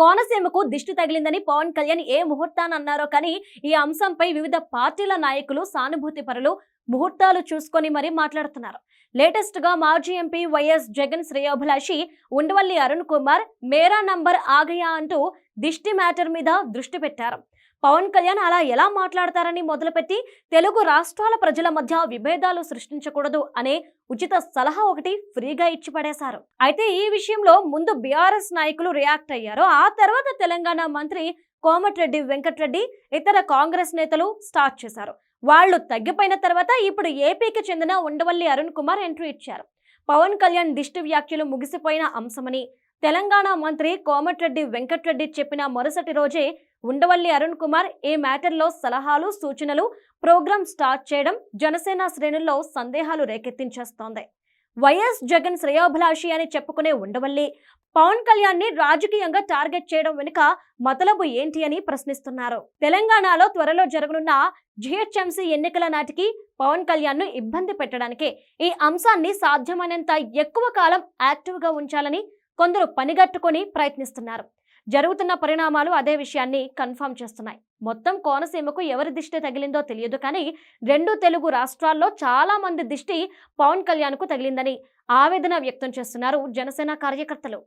కోనసీమకు దిష్టి తగిలిందని పవన్ కళ్యాణ్ ఏ ముహూర్తాన్ని అన్నారో కానీ ఈ అంశంపై వివిధ పార్టీల నాయకులు సానుభూతి పరులు ముహూర్తాలు చూసుకొని మరీ మాట్లాడుతున్నారు. లేటెస్ట్గా మాజీ ఎంపీ వైఎస్ జగన్ శ్రేయోభిలాషి ఉండవల్లి అరుణ్ కుమార్ మేరా నంబర్ ఆగయా అంటూ దిష్టి మ్యాటర్ మీద దృష్టి పెట్టారు. పవన్ కళ్యాణ్ అలా ఎలా మాట్లాడతారని మొదలుపెట్టి తెలుగు రాష్ట్రాల ప్రజల మధ్య విభేదాలు సృష్టించకూడదు అనే ఉచిత సలహా ఒకటి ఫ్రీగా ఇచ్చి పడేశారు. అయితే ఈ విషయంలో ముందు బీఆర్ఎస్ నాయకులు రియాక్ట్ అయ్యారు. ఆ తర్వాత తెలంగాణ మంత్రి కోమటిరెడ్డి వెంకటరెడ్డి ఇతర కాంగ్రెస్ నేతలు స్టార్ట్ చేశారు. వాళ్ళు తగ్గిపోయిన తర్వాత ఇప్పుడు ఏపీకి చెందిన ఉండవల్లి అరుణ్ కుమార్ ఎంట్రీ ఇచ్చారు. పవన్ కళ్యాణ్ దిష్టి వ్యాఖ్యలు ముగిసిపోయిన అంశమని తెలంగాణ మంత్రి కోమటిరెడ్డి వెంకటరెడ్డి చెప్పిన మరుసటి రోజే ఉండవల్లి అరుణ్ కుమార్ ఈ మ్యాటర్లో సలహాలు సూచనలు ప్రోగ్రాం స్టార్ట్ చేయడం జనసేన శ్రేణుల్లో సందేహాలు రేకెత్తించేస్తోంది. వైఎస్ జగన్ శ్రేయోభిలాషి అని చెప్పుకునే ఉండవల్లి పవన్ కళ్యాణ్ని రాజకీయంగా టార్గెట్ చేయడం వెనుక మతలబు ఏంటి అని ప్రశ్నిస్తున్నారు. తెలంగాణలో త్వరలో జరగనున్న జిహెచ్ఎంసీ ఎన్నికల నాటికి పవన్ కళ్యాణ్ను ఇబ్బంది పెట్టడానికే ఈ అంశాన్ని సాధ్యమైనంత ఎక్కువ కాలం యాక్టివ్గా ఉంచాలని కొందరు పనిగట్టుకొని ప్రయత్నిస్తున్నారు. జరుగుతున్న పరిణామాలు అదే విషయాన్ని కన్ఫర్మ్ చేస్తున్నాయి. మొత్తం కోనసీమకు ఎవరి దిష్టి తగిలిందో తెలియదు కానీ రెండు తెలుగు రాష్ట్రాల్లో చాలా మంది దిష్టి పవన్ కళ్యాణ్కు తగిలిందని ఆవేదన వ్యక్తం చేస్తున్నారు జనసేన కార్యకర్తలు.